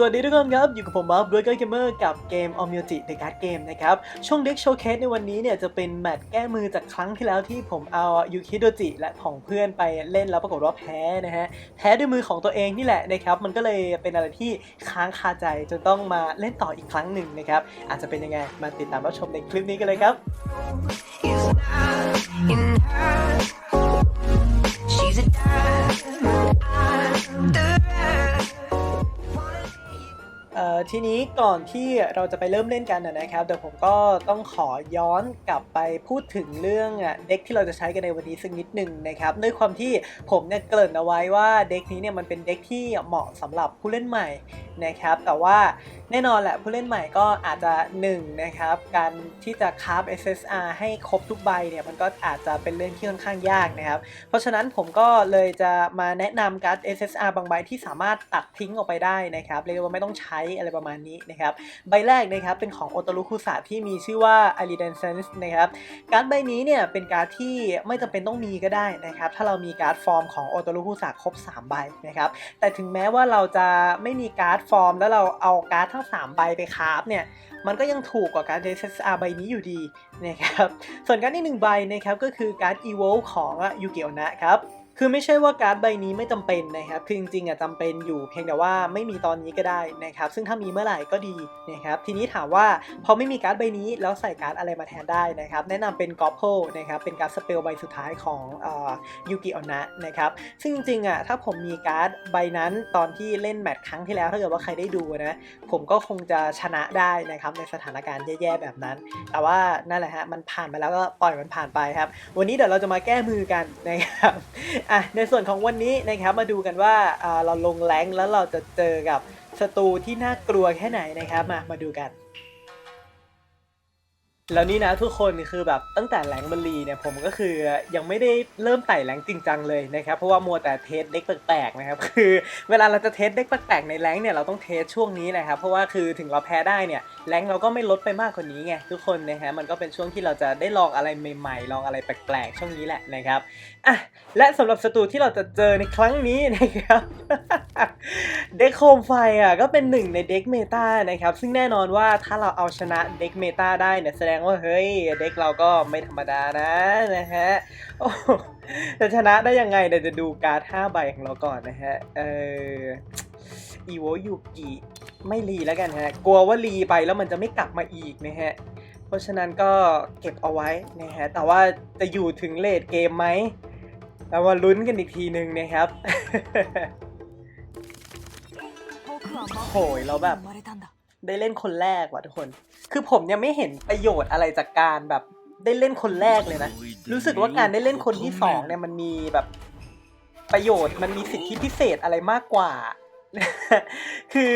สวัสดีทุกคนครับ อยู่กับผมมาร์คเบอร์เกอร์เกมเมอร์กับเกมออม u จิในการ์ดเกมนะครับ ช่วงเด็กโชว์เคสในวันนี้เนี่ยจะเป็นแมตช์แก้มือจากครั้งที่แล้วที่ผมเอายูคิโดจิและของเพื่อนไปเล่นแล้วปรากฏว่าแพ้นะฮะ แพ้ด้วยมือของตัวเองนี่แหละนะครับ มันก็เลยเป็นอะไรที่ค้างคาใจจนต้องมาเล่นต่ออีกครั้งหนึ่งนะครับ อาจจะเป็นยังไงมาติดตามรับชมในคลิปนี้กันเลยครับ She's a diamond under. เทีนี้ก่อนที่เราจะไปเริ่มเล่นกันนะครับเดี๋ยวผมก็ต้องขอย้อนกลับไปพูดถึงเรื่องเด็กที่เราจะใช้กันในวันนี้สักนิดหนึ่งนะครับด้วยความที่ผมเนี่ยเกริ่นเอาไว้ว่าเด็กนี้เนี่ยมันเป็นเด็กที่เหมาะสำหรับผู้เล่นใหม่นะครับ แต่ว่าแน่นอนแหละผู้เล่นใหม่ก็อาจจะ1นะครับการที่จะคราฟ SSR ให้ครบทุกใบเนี่ยมันก็อาจจะเป็นเรื่องที่ค่อนข้างยากนะครับ เพราะฉะนั้นผมก็เลยจะมาแนะนำการ์ด SSR บางใบที่สามารถตัดทิ้งออกไปได้นะครับเรียกว่าไม่ต้องใช้อะไรประมาณนี้นะครับ ใบแรกนะครับเป็นของโอโตรุคุสะที่มีชื่อว่า a r i d e n s e n s e นะครับ การ์ดใบนี้เนี่ยเป็นการ์ดที่ไม่จำเป็นต้องมีก็ได้นะครับ ถ้าเรามีการ์ดฟอร์มของโอโตรุคุสะครบ 3 ใบนะครับ แต่ถึงแม้ว่าเราจะไม่มีการ์ดฟอร์ม แล้วเราเอาการ์ดทั้ง 3 ใบไปคาราฟเนี่ยมันก็ยังถูกกว่าการ์ด SSR ใบนี้อยู่ดีนะครับ ส่วนการ์ดที่หนึ่งใบนะครับก็คือการ์ด Evolve ของยูกิโอนะครับ คือไม่ใช่ว่าการ์ดใบนี้ไม่จำเป็นนะครับ คือจริงๆอะจำเป็นอยู่เพียงแต่ว่าไม่มีตอนนี้ก็ได้นะครับ ซึ่งถ้ามีเมื่อไหร่ก็ดีนะครับ ทีนี้ถามว่าพอไม่มีการ์ดใบนี้แล้วใส่การ์ดอะไรมาแทนได้นะครับ แนะนำเป็นกอ p โ l นะครับเป็นการ์ดสเปลใบสุดท้ายของยูกิโอนะนะครับ ซึ่งจริงๆอะถ้าผมมีการ์ดใบนั้นตอนที่เล่นแมตช์ครั้งที่แล้วถ้าเกิดว่าใครได้ดูนะผมก็คงจะชนะได้นะครับในสถานการณ์แย่ๆแบบนั้น แต่ว่านั่นแหละฮะมันผ่านไปแล้วก็ปล่อยมันผ่านไปครับ วันนี้เดี๋ยวเราจะมาแก้มือกันนะครับอะในส่วนของวันนี้นะครับมาดูกันว่าเราลงแรงแล้วเราจะเจอกับศัตรูที่น่ากลัวแค่ไหนนะครับมามาดูกัน แล้วนี่นะทุกคนคือแบบตั้งแต่แรงบัลลีเนี่ยผมก็คือยังไม่ได้เริ่มไต่แรงจริงจังเลยนะครับเพราะว่ามัวแต่เทสเด็กแปลกๆนะครับคือเวลาเราจะเทสเด็กแปลกๆในแรงเนี่ยเราต้องเทสช่วงนี้แหละครับเพราะว่าคือถึงเราแพ้ได้เนี่ยแรงเราก็ไม่ลดไปมากกว่านี้ไงทุกคนนะฮะมันก็เป็นช่วงที่เราจะได้ลองอะไรใหม่ๆ ลองอะไรแปลกๆ ช่วงนี้แหละนะครับอะและสำหรับศัตรูที่เราจะเจอในครั้งนี้นะครับเด็กโคมไฟอะก็เป็นหนึ่งในเด็กเมตานะครับซึ่งแน่นอนว่าถ้าเราเอาชนะเด็กเมตาได้เนี่ยแสดงว่าเฮ้ยเด็กเราก็ไม่ธรรมดานะนะฮะโอ้จะชนะได้ยังไงเดี๋ยวจะดูการ์ด5ใบของเราก่อนนะฮะ เอออีโวยูกิไม่รีแล้วกันฮะ กลัวว่ารีไปแล้วมันจะไม่กลับมาอีกนะฮะ เพราะฉะนั้นก็เก็บเอาไว้นะฮะ แต่ว่าจะอยู่ถึงเลดเกมไหมเรามาลุ้นกันอีกทีหนึ่งนะครับโหยเราแบบได้เล่นคนแรกว่ะทุกคน คือผมยังไม่เห็นประโยชน์อะไรจากการแบบได้เล่นคนแรกเลยนะ รู้สึกว่าการได้เล่นคนที่สองเนี่ยมันมีแบบประโยชน์มันมีสิทธิพิเศษอะไรมากกว่า คือ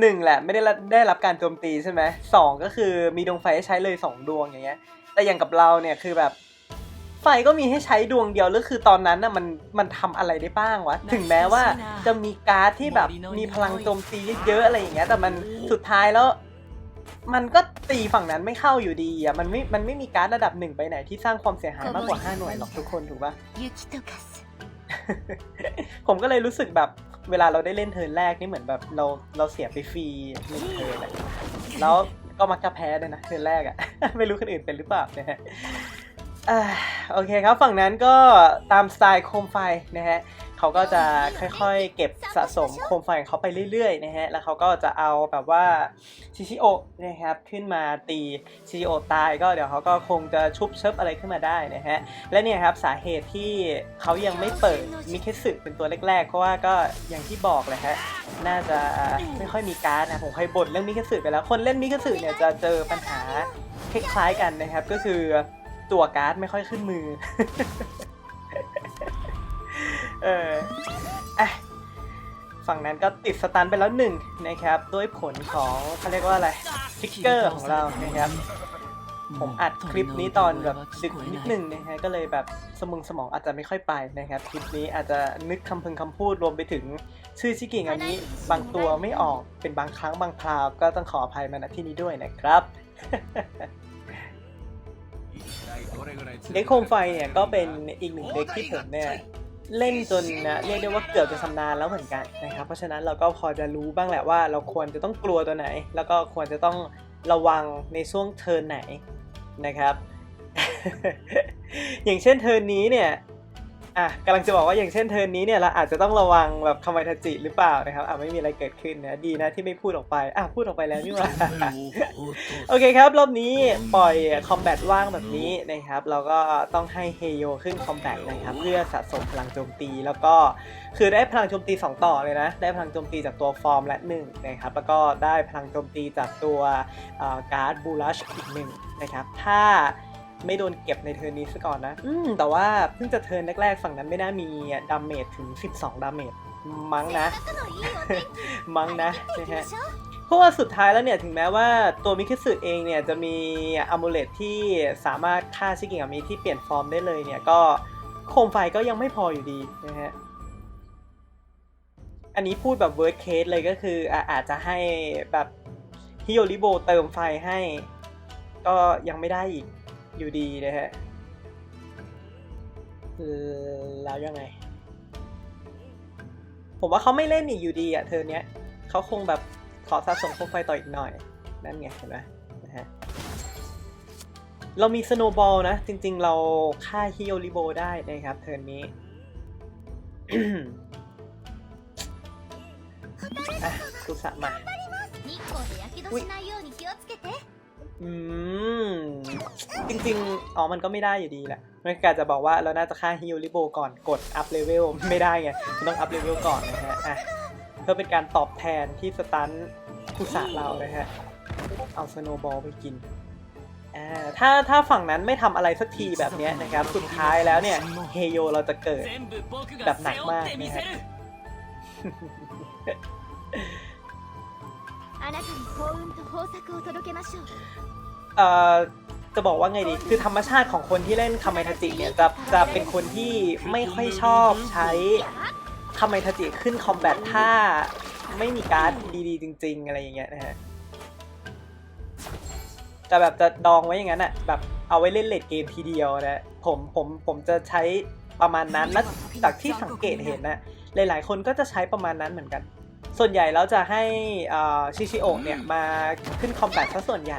หนึ่งแหละไม่ได้รับได้รับการโจมตีใช่ไหมสองก็คือมีดวงไฟให้ใช้เลยสองดวงอย่างเงี้ย แต่อย่างกับเราเนี่ยคือแบบไฟก็มีให้ใช้ดวงเดียวแล้วคือตอนนั้นน่ะมันมันทำอะไรได้บ้างวะ ถึงแม้ว่าจะมีการ์ดที่แบบมีพลังโจมตีเยอะๆอะไรอย่างเงี้ยแต่มันสุดท้ายแล้ว มันก็ตีฝั่งนั้นไม่เข้าอยู่ดีอะ มันไม่ มันไม่มีการ์ดระดับหนึ่งไปไหนที่สร้างความเสียหายมากกว่าห้าหน่วยหรอกทุกคนถูกปะผมก็เลยรู้สึกแบบเวลาเราได้เล่นเทิร์นแรกนี่เหมือนแบบเราเราเสียไปฟรีหนึ่งเทิร์นแล้วก็มักจะแพ้ด้วยนะเทิร์นแรกอะ ไม่รู้คนอื่นเป็นหรือเปล่านะฮะ โอเคครับฝั่งนั้นก็ตามสไตล์โคมไฟนะฮะเขาก็จะค่อยๆ เก็บสะสมโคมไฟของเขาไปเรื่อยๆนะฮะแล้วเขาก็จะเอาแบบว่าชิชิโอนะครับขึ้นมาตีชิชิโอตายก็เดี๋ยวเขาก็คงจะชุบเชิบอะไรขึ้นมาได้นะฮะและเนี่ยครับสาเหตุที่เขายังไม่เปิดมิเคสึเป็นตัวแรกๆ เพราะว่าก็อย่างที่บอกเลยฮะน่าจะไม่ค่อยมีการ์ดนะผมเคยบ่นเรื่องมิเคสึไปแล้วคนเล่นมิเคสึเนี่ยจะเจอปัญหาคล้ายๆกันนะครับก็คือ ตัวการ์ดไม่ค่อยขึ้นมือ เอออะฝั่งนั้นก็ติดสตันไปแล้วหนึ่งนะครับ ด้วยผลของเขาเรียกว่าอะไรฟิกเกอร์ของเรานะครับ ผมอัดคลิปนี้ตอนแบบดึกนิดนึงนะฮะก็เลยแบบสมองสมองอาจจะไม่ค่อยไปนะครับ คลิปนี้อาจจะนึกคำพึงคำพูดรวมไปถึงชื่อชิกิงอันนี้บางตัวไม่ออกเป็นบางครั้งบางคราว ก็ต้องขออภัยมาณที่นี้ด้วยนะครับ เด็กโคมไฟเนี่ยก็เป็นอีกหนึ่งเด็กที่ผมเนี่ยเล่นจนนะเรียกได้ว่าเกือบจะชำนาญแล้วเหมือนกันนะครับเพราะฉะนั้นเราก็พอจะรู้บ้างแหละว่า เราควรจะต้องกลัวตัวไหน แล้วก็ควรจะต้องระวังในช่วงเทิร์นไหนนะครับ อย่างเช่นเทิร์นนี้เนี่ย อะกำลังจะบอกว่าอย่างเช่นเทิร์นนี้เนี่ยเราอาจจะต้องระวังแบบคามาทาจิหรือเปล่านะครับอะไม่มีอะไรเกิดขึ้นนะดีนะที่ไม่พูดออกไปอะพูดออกไปแล้วนี่หว่าโอเคครับ รอบนี้ปล่อยคอมแบทว่างแบบนี้นะครับเราก็ต้องให้เฮโยขึ้นคอมแบทนะครับเพื่อสะสมพลังโจมตีแล้วก็คือได้พลังโจมตี 2 ต่อเลยนะ ได้พลังโจมตีจากตัวฟอร์มและ1นะครับแล้วก็ได้พลังโจมตีจากตัวเอ่อการ์ดบูลัชอีกหนึ่งนะครับถ้า ไม่โดนเก็บในเทิร์นนี้ซะก่อนนะ อืมแต่ว่าเพิ่งจะเทิร์นแรกๆฝั่งนั้นไม่น่ามีดาเมจถึง 12 ดาเมจมั้งนะ มั้งนะนะฮะเพราะว่าสุดท้ายแล้วเนี่ยถึงแม้ว่าตัวมิคิสึเองเนี่ยจะมีอะมูเลตที่สามารถฆ่าชิกิงามิที่เปลี่ยนฟอร์มได้เลยเนี่ยก็โคมไฟก็ยังไม่พออยู่ดีนะฮะอันนี้พูดแบบ worst case เลยก็คืออะอาจจะให้แบบฮิโยริโบเติมไฟให้ ก็ยังไม่ได้อีก อยู่ดีนะฮะแล้วยังไง ผมว่าเขาไม่เล่นอีกอยู่ดีอะเธอเนี้ยเขาคงแบบขอสะสมโคมไฟต่ออีกหน่อย นั่นไงเห็นไหมนะฮะเรามีสโนบอลนะ จริง ๆ เราฆ่าฮิโอริโบได้นะครับเทิร์นนี้อะคุสะมา日光 อืม จริงๆ อ๋อ มันก็ไม่ได้อยู่ดีแหละม่นกาจะบอกว่าเราน่าจะฆ่าฮิวริโบก่อนกดอัพเลเวลไม่ได้ไงต้องอัพเลเวลก่อนนะฮะอะเพื่อเป็นการตอบแทนที่สตันคุสะเรานะฮะ เอาสโนบอลไปกินอ่าถ้าถ้าฝั่งนั้นไม่ทำอะไรสักทีแบบนี้นะครับ สุดท้ายแล้วเนี่ยเฮโยเราจะเกิดแบบหนักมากนะฮะ あなたに幸運と豊作を届けましょう เอ่อจะบอกว่าไงดี คือธรรมชาติของคนที่เล่นคาเมทาจิเนี่ยจะจะเป็นคนที่ไม่ค่อยชอบใช้คาเมทาจิขึ้นคอมแบทถ้าไม่มีการ์ดดีๆ จริง ๆ อะไรอย่างเงี้ยนะฮะแต่แบบจะดองไว้อย่างนั้นอะแบบเอาไว้เล่นเลดเกมทีเดียวนะผมผมผมจะใช้ประมาณนั้นและจากที่สังเกตเห็นนะหลายๆ คนก็จะใช้ประมาณนั้นเหมือนกัน ส่วนใหญ่แล้วจะให้ชิชิโอกเนี่ยมาขึ้นคอมแบทซะส่วนใหญ่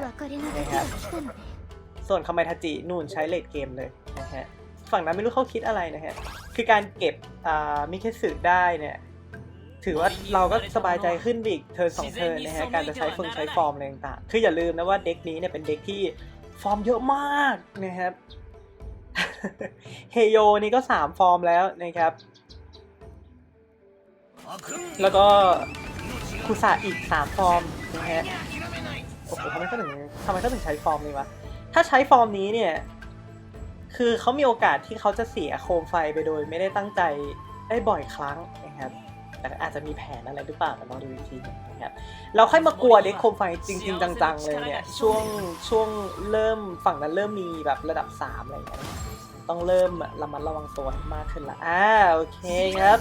นะครับส่วนคอมไทาจินู่นใช้เลดเกมเลยนะฮะฝั่งนั้นไม่รู้เขาคิดอะไรนะฮะคือการเก็บมิเคสึได้เนี่ยถือว่าเราก็สบายใจขึ้นอีกเธอสองเธอนะฮะการจะใช้ฟึงใช้ฟอร์มอะไรต่างคืออย่าลืมนะว่าเด็กนี้เนี่ยเป็นเด็กที่ฟอร์มเยอะมากนะครับเฮโยนี่ก็ 3 ฟอร์มแล้วนะครับ แล้วก็คุสะอีก 3 ฟอร์มนะฮะโอ้โหทำไมเขาถึงทำไมเขาถึงใช้ฟอร์มนี้วะ ถ้าใช้ฟอร์มนี้เนี่ย คือเขามีโอกาสที่เขาจะเสียโคมไฟไปโดย ไม่ได้ตั้งใจได้บ่อยครั้งนะครับแต่อาจจะมีแผนอะไรหรือเปล่าลองดูอีกทีนะครับเราค่อยมากลัวเด็กโคมไฟจริง ๆ จังๆ เลยเนี่ย ช่วงช่วงเริ่มฝั่งนั้นเริ่มมีแบบระดับ 3 อะไรอย่างเงี้ยต้องเริ่มระมัดระวังตัวมากขึ้นละอ่าโอเคครับ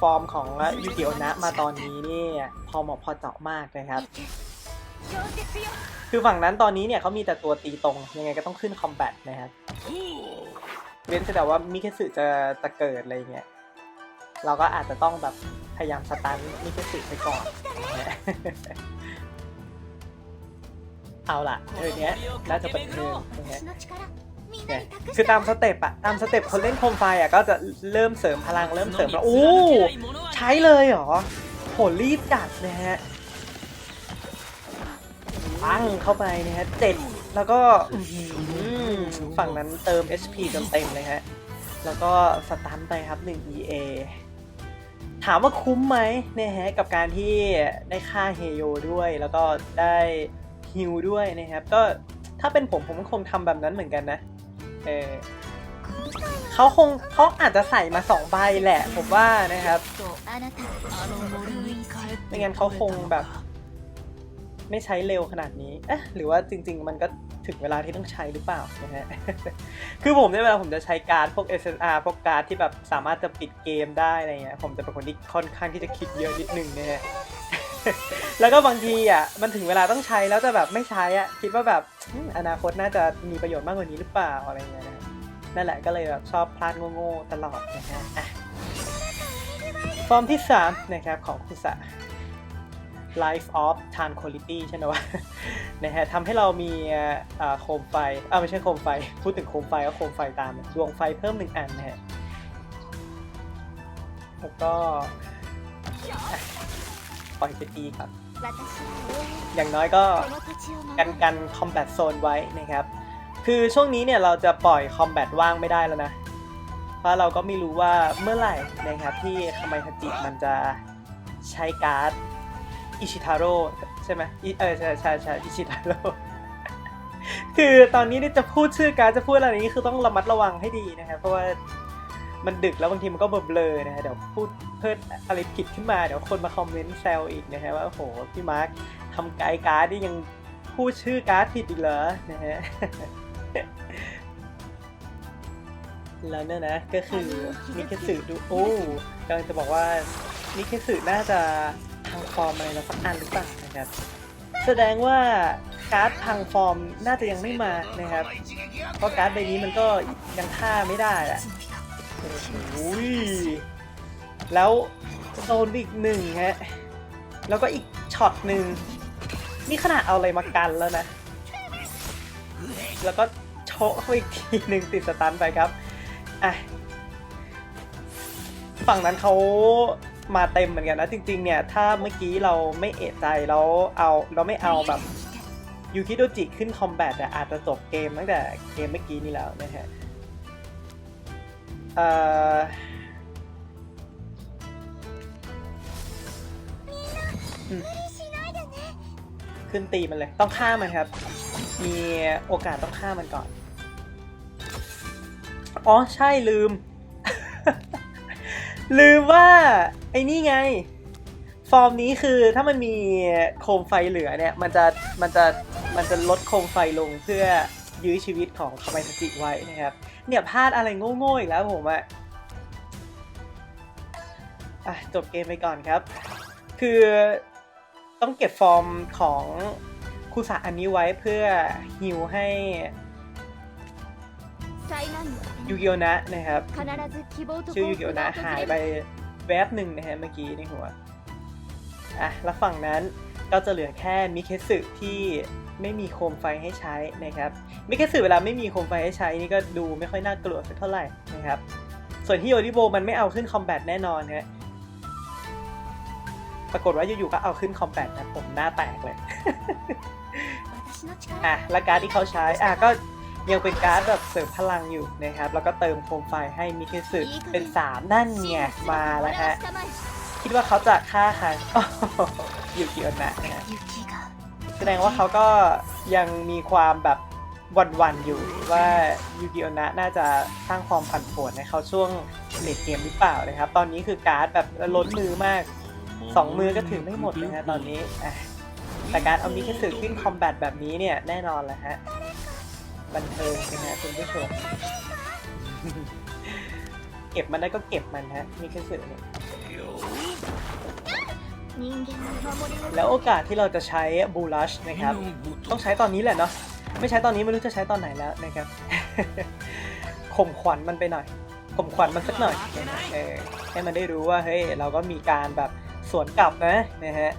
ฟอร์มของยูกิโอนะมาตอนนี้นี่พอเหมาะพอเจาะมากนะครับคือฝั่งนั้นตอนนี้เนี่ยเขามีแต่ตัวตีตรงยังไงก็ต้องขึ้นคอมแบทนะครับเว้นแต่ว่ามิเคสึจะจะเกิดอะไรเงี้ยเราก็อาจจะต้องแบบพยายามสตันมิเคสึไปก่อนเอาล่ะเรื่องนี้น่าจะเป็นเรื่องนะ คือตามสเต็ปอะตามสเต็ปคนเล่นโคมไฟอะก็จะเริ่มเสริมพลังเริ่มเสริมแล้วโอ้ใช้เลยเหรอโหรีบจัดนะฮะปังเข้าไปนะฮะเจ็ดแล้วก็ฝั่งนั้นเติม HP จนเต็มเลยฮะ แล้วก็สตันไปครับ 1 EA ถามว่าคุ้มไหมเนี่ยฮะกับการที่ได้ฆ่าเฮโยด้วย แล้วก็ได้ฮิวด้วยนะครับ ก็ถ้าเป็นผมผมก็คงทำแบบนั้นเหมือนกันนะ เออเขาคงเขาอาจจะใส่มาสองใบแหละ ผมว่านะครับไม่งั้นเขาคงแบบ ไม่ใช้เร็วขนาดนี้เอ๊ะหรือว่าจริง ๆ มันก็ถึงเวลาที่ต้องใช้หรือเปล่านะฮะคือผมเนี่ยเวลาผมจะใช้การ์ดพวก SSR พวกการ์ดที่แบบสามารถจะปิดเกมได้อะไรเงี้ยผมจะเป็นคนที่ค่อนข้างที่จะคิดเยอะนิดนึงนะฮะ แล้วก็บางทีอะมันถึงเวลาต้องใช้แล้วจะแบบไม่ใช้อะคิดว่าแบบอนาคตน่าจะมีประโยชน์มากกว่านี้หรือเปล่าอะไรเงี้ยนะนั่นแหละก็เลยแบบชอบพลาดโง่ๆตลอดนะฮะอะฟอร์มที่3นะครับของคุสะ Life of Time Quality ใช่ไหมวะนะฮะทำให้เรามีอ่าโคมไฟอ่าไม่ใช่โคมไฟ พูดถึงโคมไฟก็โคมไฟตามดวงไฟเพิ่มหนึ่งอันนะฮะแล้วก็ ปอยไปตีครับ อย่างน้อยก็กันกันคอมแบทโซนไว้นะครับ คือช่วงนี้เนี่ยเราจะปล่อยคอมแบทว่างไม่ได้แล้วนะ เพราะเราก็ไม่รู้ว่าเมื่อไหร่นะครับที่ทำไมฮจิมันจะใช้การ์ดอิชิทาโร่ใช่ไหมเออใช่ใช่ใช่อิชิทาโร่คือตอนนี้นี่จะพูดชื่อการจะพูดอะไรนี้คือต้องระมัดระวังให้ดีนะครับ เพราะว่า มันดึกแล้วบางทีมันก็เบลอๆนะฮะเดี๋ยวพูดเพิ่มอะไรผิดขึ้นมาเดี๋ยวคนมาคอมเมนต์แซวอีกนะฮะว่าโอ้โหพี่มาร์คทำไกด์การ์ดนี่ยังพูดชื่อการ์ดผิดอีกเหรอนะฮะแล้วเนี่ยนะก็คือนิเคสึดูโอ้กำลังจะบอกว่านิเคสึน่าจะพังฟอร์มอะไรแล้วสักอันหรือเปล่านะครับ แสดงว่าการ์ดพังฟอร์มน่าจะยังไม่มานะครับ เพราะการ์ดใบนี้มันก็ยังฆ่าไม่ได้อะ อ้โหแล้วโดนอีกหนึ่งฮะ แล้วก็อีกช็อตหนึ่ง นี่ขนาดเอาอะไรมากันแล้วนะ แล้วก็โชกเข้าอีกทีหนึ่งติดสตันไปครับ อะ ฝั่งนั้นเขามาเต็มเหมือนกันนะ จริง ๆ เนี่ย ถ้าเมื่อกี้เราไม่เอะใจแล้วเอาเราไม่เอาแบบยูคิโดจิขึ้นคอมแบทอะอาจจะจบเกมตั้งแต่เกมเมื่อกี้นี้แล้วนะฮะ ขึ้นตีมันเลย ต้องฆ่ามันครับ มีโอกาสต้องฆ่ามันก่อน อ๋อ ใช่ลืม ลืมว่า ไอ้นี่ไง ฟอร์มนี้คือถ้ามันมีโคมไฟเหลือเนี่ย มันจะ มันจะ มันจะลดโคมไฟลงเพื่อ ยื้อชีวิตของคาไมซจิไว้นะครับ เนี่ยพลาดอะไรโง่ๆอีกแล้วผมอะจบเกมไปก่อนครับ คือต้องเก็บฟอร์มของคูสะอันนี้ไว้เพื่อฮิวให้ยูกิโอนะนะครับชื่อยูกิโอนะหายไปแวบหนึ่งนะฮะเมื่อกี้ในหัวอะแล้วฝั่งนั้น ก็จะเหลือแค่มิเคสึที่ไม่มีโคมไฟให้ใช้นะครับมิเคสึเวลาไม่มีโคมไฟให้ใช้นี่ก็ดูไม่ค่อยน่ากลัวสักเท่าไหร่นะครับ ส่วนที่โยริโบมันไม่เอาขึ้นคอมแบทแน่นอนฮะปรากฏว่าอยู่ๆก็เอาขึ้นคอมแบทนะผมหน้าแตกเลยอะและการ์ดที่เขาใช้อะก็ยังเป็นการ์ดแบบเสริมพลังอยู่นะครับ แล้วก็เติมโคมไฟให้มิเคสึเป็นสามนั่นไงมาแล้วฮะคิดว่าเขาจะฆ่าใคร ยูกิโอนะนะแสดงว่าเขาก็ยังมีความแบบวันๆอยู่ว่ายูกิโอนะน่าจะสร้างความผันผวนในเขาช่วงเลดเกมหรือเปล่านะครับ ตอนนี้คือการ์ดแบบล้นมือมากสองมือก็ถือไม่หมดเลยนะตอนนี้แต่การเอามิกสึขึ้นคอมแบทแบบนี้เนี่ยแน่นอนแหละฮะ บันเทิงนะฮะคุณผู้ชม เก็บมันได้ก็เก็บมันฮะมิกสึเนี่ย แล้วโอกาสที่เราจะใช้บูลัชนะครับ ต้องใช้ตอนนี้แหละเนาะไม่ใช้ตอนนี้ไม่รู้จะใช้ตอนไหนแล้วนะครับข่มขวัญมันไปหน่อยข่มขวัญมันสักหน่อยนะเออให้มันได้รู้ว่าเฮ้ยเราก็มีการแบบสวนกลับนะนะฮะ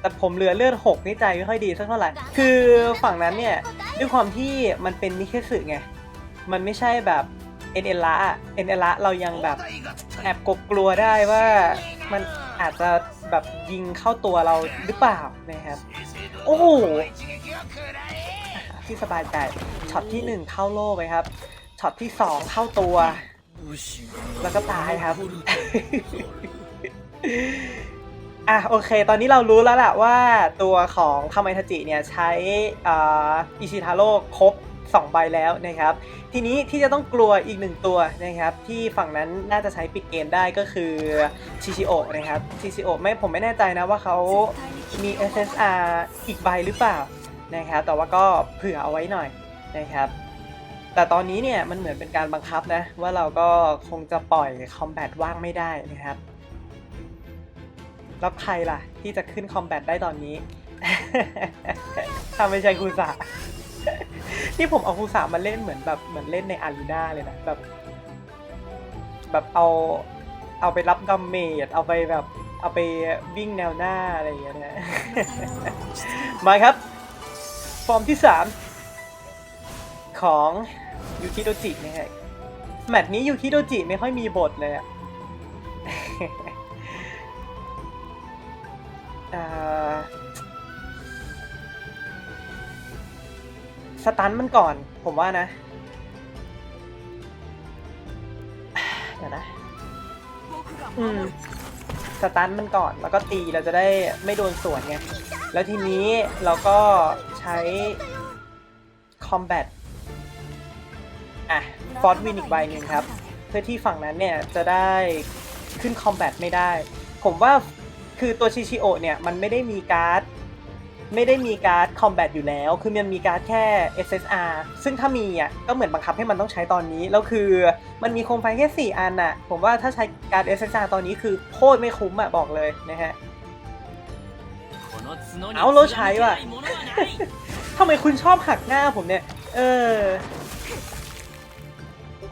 แต่ผมเหลือเลือดหกนี่ใจไม่ค่อยดีสักเท่าไหร่คือฝั่งนั้นเนี่ยด้วยความที่มันเป็นนิเคสึไงมันไม่ใช่แบบเอ็นเอละเอ็นเอละเรายังแบบแอบกกลัวได้ว่ามันอาจจะ แบบยิงเข้าตัวเราหรือเปล่านะครับ โอ้โหที่สบายใจช็อตที่หนึ่งเข้าโล่ไปครับช็อตที่สองเข้าตัว แล้วก็ตายครับ อะโอเค ตอนนี้เรารู้แล้วแหละว่าตัวของคาไมทาจิเนี่ยใช้อิชิทาโร่ครบ 2 ใบแล้วนะครับ ทีนี้ที่จะต้องกลัวอีกหนึ่งตัวนะครับ ที่ฝั่งนั้นน่าจะใช้ปิดเกมได้ก็คือชิชิโอะนะครับชิชิโอะไม่ผมไม่แน่ใจนะว่าเขามี SSR อีกใบหรือเปล่านะครับ แต่ว่าก็เผื่อเอาไว้หน่อยนะครับ แต่ตอนนี้เนี่ยมันเหมือนเป็นการบังคับนะ ว่าเราก็คงจะปล่อยคอมแบทว่างไม่ได้นะครับแล้วใครล่ะ ที่จะขึ้นคอมแบทได้ตอนนี้ ถ้าไม่ใช่คุสะ นี่ผมเอาคูสามาเล่นเหมือนแบบเหมือนเล่นในอารีนาเลยนะแบบแบบเอาเอาไปรับดัมเมจเอาไปแบบเอาไปวิ่งแนวหน้าอะไรอย่างเงี้ยนะ มาครับ ฟอร์มที่ 3 ของยูคิโดจินะฮะแมตช์นี้ยูคิโดจิไม่ค่อยมีบทเลยอะอ่า สตันมันก่อน ผมว่านะ เดี๋ยวนะ อืม สตันมันก่อน แล้วก็ตีเราจะได้ไม่โดนสวนไง แล้วทีนี้เราก็ใช้คอมแบทอะ ฟอร์ดวินอีกใบหนึ่งครับ เพื่อที่ฝั่งนั้นเนี่ยจะได้ขึ้นคอมแบทไม่ได้ ผมว่าคือตัวชิชิโอเนี่ย มันไม่ได้มีการ์ด ไม่ได้มีการ์ดคอมแบทอยู่แล้ว คือมันมีการ์ดแค่ SSR ซึ่งถ้ามีอะก็เหมือนบังคับให้มันต้องใช้ตอนนี้ แล้วคือมันมีโคมไฟแค่ 4 อันอะ ผมว่าถ้าใช้การ์ด SSR ตอนนี้คือโคตรไม่คุ้มอะบอกเลยนะฮะ เอาเราใช้ว่ะ ทำไมคุณชอบหักหน้าผมเนี่ย เออ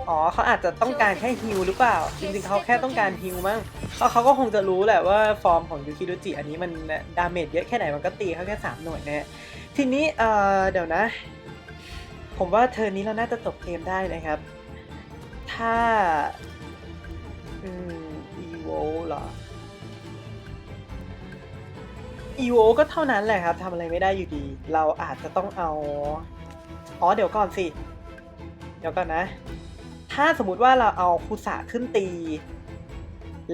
อ๋อเขาอาจจะต้องการแค่ฮิลหรือเปล่า จริงๆเขาแค่ต้องการฮิลมั้งเพราะเขาก็คงจะรู้แหละว่าฟอร์มของยูคิโดจิอันนี้มันดาเมจเยอะแค่ไหนมันก็ตีเขาแค่ 3 หน่วยนะฮะทีนี้เอ่อเดี๋ยวนะ ผมว่าเทอร์นี้เราน่าจะจบเกมได้นะครับ ถ้าอืม EVO เหรอ EVO ก็เท่านั้นแหละครับทำอะไรไม่ได้อยู่ดี เราอาจจะต้องเอา อ๋อเดี๋ยวก่อนสิ เดี๋ยวก่อนนะ ถ้าสมมติว่าเราเอาคุสะขึ้นตี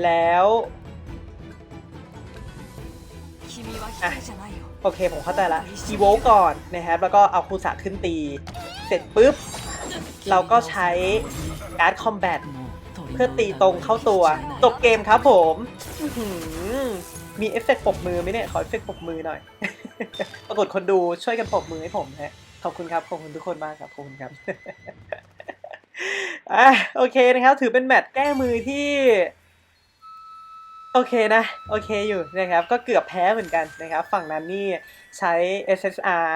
แล้วโอเค ผมเข้าใจละอีโวก่อนนะครับ แล้วก็เอาคุสะขึ้นตี เสร็จปุ๊บ เราก็ใช้การ์ดคอมแบทเพื่อตีตรงเข้าตัวจบเกมครับผม มีเอฟเฟกต์ปบมือไหมเนี่ย ขอเอฟเฟกต์ปบมือหน่อย ปรากฏคนดูช่วยกันปบมือให้ผมฮะ ขอบคุณครับ ขอบคุณทุกคนมากครับ ขอบคุณครับ อะโอเคนะครับ ถือเป็นแมตช์แก้มือที่ โอเคนะ โอเคอยู่นะครับ ก็เกือบแพ้เหมือนกันนะครับ ฝั่งนั้นนี่ใช้ SSR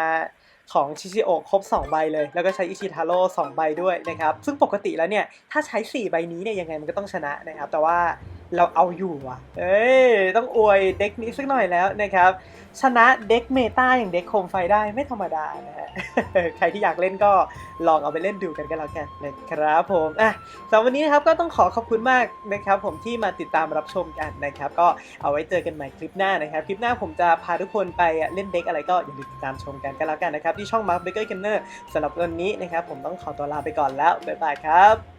ของชิชิโอครบ 2 ใบเลย แล้วก็ใช้อิชิทาโร่2ใบด้วยนะครับ ซึ่งปกติแล้วเนี่ย ถ้าใช้ 4 ใบนี้เนี่ยยังไงมันก็ต้องชนะนะครับ แต่ว่า เราเอาอยู่ว่ะ เอ้ย ต้องอวยเด็กนี้สักหน่อยแล้วนะครับ ชนะเด็กเมตาอย่างเด็กโคมไฟได้ไม่ธรรมดานะฮะ ใครที่อยากเล่นก็ลองเอาไปเล่นดูกันก็แล้วกันนะครับผมอะสำหรับวันนี้นะครับก็ต้องขอขอบคุณมากนะครับผมที่มาติดตามรับชมกันนะครับ ก็เอาไว้เจอกันใหม่คลิปหน้านะครับ คลิปหน้าผมจะพาทุกคนไปเล่นเด็กอะไรก็อย่าลืมติดตามชมกันก็แล้วกันนะครับที่ช่อง Mark Baker Gamer สำหรับวันนี้นะครับผมต้องขอตัวลาไปก่อนแล้วบ๊ายบายครับ